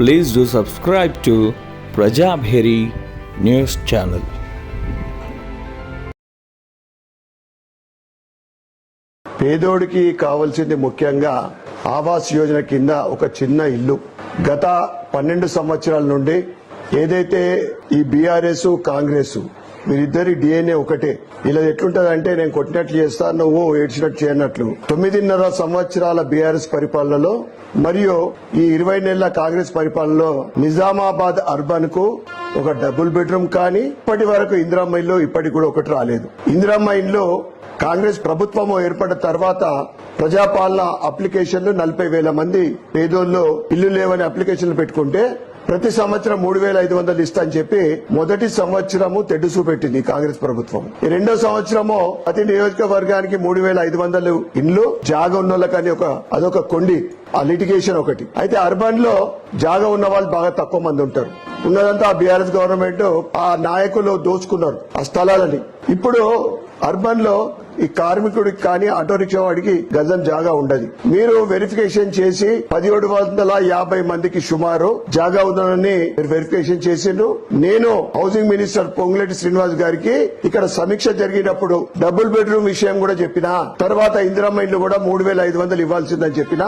Please do subscribe to Prajabheri news channel. పేదోడికి కావాల్సింది ముఖ్యంగా ఆవాస్ యోజన కింద ఒక చిన్న ఇల్లు. గత పన్నెండు సంవత్సరాల నుండి ఏదైతే ఈ బీఆర్ఎస్ కాంగ్రెస్ మీరిద్దరి డిఎన్ఏ ఒకటే. ఇలా ఎట్లుంటదంటే నేను కొట్టినట్లు చేస్తా నువ్వు ఏడ్చినట్టు చేయనట్లు. తొమ్మిదిన్నర సంవత్సరాల బీఆర్ఎస్ పరిపాలనలో మరియు ఈ ఇరవై నెలల కాంగ్రెస్ పరిపాలనలో నిజామాబాద్ అర్బన్కు ఒక డబుల్ బెడ్రూమ్ కానీ ఇప్పటి వరకు ఇందిరామైన్లో ఇప్పటికి కూడా ఒకటి రాలేదు. ఇందిరామైన్లో కాంగ్రెస్ ప్రభుత్వం ఏర్పడిన తర్వాత ప్రజాపాలన అప్లికేషన్లు నలభై వేల మంది పేదోళ్ళు ఇల్లు లేవని అప్లికేషన్లు పెట్టుకుంటే ప్రతి సంవత్సరం మూడు వేల ఐదు వందలు ఇస్తా అని చెప్పి మొదటి సంవత్సరము తెడ్డుసు పెట్టింది కాంగ్రెస్ ప్రభుత్వం. ఈ రెండో సంవత్సరము ప్రతి నియోజకవర్గానికి మూడు వేల ఐదు వందలు ఇండ్లు జాగ ఉన్నోళ్ళకని ఒక అదొక కొండి ఆ లిటిగేషన్ ఒకటి. అయితే అర్బన్లో జాగ ఉన్న వాళ్ళు బాగా తక్కువ మంది ఉంటారు. ఉన్నదంతా బీఆర్ఎస్ గవర్నమెంట్ ఆ నాయకులు దోచుకున్నారు ఆ స్థలాలని. ఇప్పుడు అర్బన్లో ఈ కార్మికుడికి కానీ ఆటో రిక్షా వాడికి గజం జాగా ఉండదు. మీరు వెరిఫికేషన్ చేసి పదిహేడు వందల యాభై మందికి సుమారు జాగా ఉందని వెరిఫికేషన్ చేసిండ్రు. నేను హౌసింగ్ మినిస్టర్ పొంగులేటి శ్రీనివాస్ గారికి ఇక్కడ సమీక్ష జరిగినప్పుడు డబుల్ బెడ్రూమ్ విషయం కూడా చెప్పిన తర్వాత ఇందిరమ్మ ఇల్లు కూడా మూడు వేల ఐదు వందలు ఇవ్వాల్సిందని చెప్పిన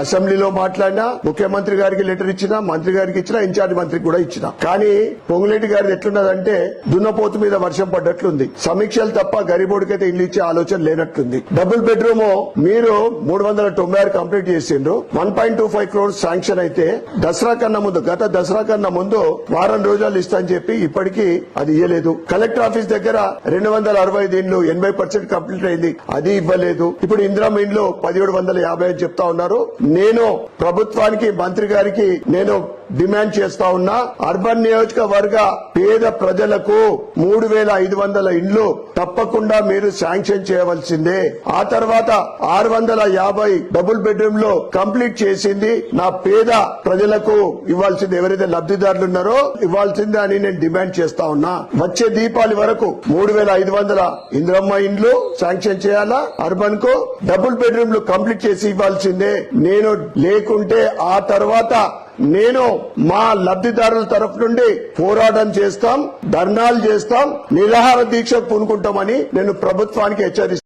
అసెంబ్లీలో మాట్లాడినా ముఖ్యమంత్రి గారికి లెటర్ ఇచ్చినా మంత్రి గారికి ఇచ్చినా ఇన్ఛార్జ్ మంత్రికి కూడా ఇచ్చిన. కానీ పొంగులేటి గారిది ఎట్లున్నదంటే దున్నపోతు మీద వర్షం పడ్డట్లుంది. సమీక్షలు తప్ప గరీబోడికైతే ఇల్లు ఇచ్చే ఆలోచన లేనట్లుంది. డబుల్ బెడ్రూమ్ మీరు మూడు వందల తొంభై ఆరు కంప్లీట్ చేసిండ్రు. One point two five crores sanction అయితే దసరా కన్నా ముందు గత దసరా కన్నా ముందు వారం రోజులు ఇస్తా అని చెప్పి ఇప్పటికీ అది ఇయ్యలేదు. కలెక్టర్ ఆఫీస్ దగ్గర రెండు వందల అరవై ఐదు ఇండ్లు ఎనభై పర్సెంట్ కంప్లీట్ అయింది. అది ఇవ్వలేదు. ఇప్పుడు ఇందిరామ ఇండ్లు పదిహేడు వందల యాభై అని చెప్తా ఉన్నారు. నేను ప్రభుత్వానికి మంత్రి గారికి నేను డిమాండ్ చేస్తా ఉన్నా అర్బన్ నియోజకవర్గ పేద ప్రజలకు మూడు వేల ఐదు వందల ఇండ్లు తప్పకుండా మీరు శాంక్షన్ చేయవలసిందే. ఆ తర్వాత ఆరు వందల యాభై డబుల్ బెడ్రూమ్లో కంప్లీట్ చేసింది నా పేద ప్రజలకు ఇవ్వాల్సింది ఎవరైతే లబ్ధిదారులు ఉన్నారో ఇవ్వాల్సిందే అని నేను డిమాండ్ చేస్తా ఉన్నా. వచ్చే దీపావళి వరకు మూడు వేల ఐదు వందల ఇంద్రమ్మ ఇండ్లు శాంక్షన్ చేయాలా? అర్బన్కు డబుల్ బెడ్రూమ్లు కంప్లీట్ చేసి ఇవ్వాల్సిందే. నేను లేకుంటే ఆ తర్వాత నేను మా లబ్ధిదారుల తరఫు నుండి పోరాటం చేస్తాం ధర్నాలు చేస్తాం నిరాహార దీక్ష పూనుకుంటామని నేను ప్రభుత్వానికి హెచ్చరిస్తాను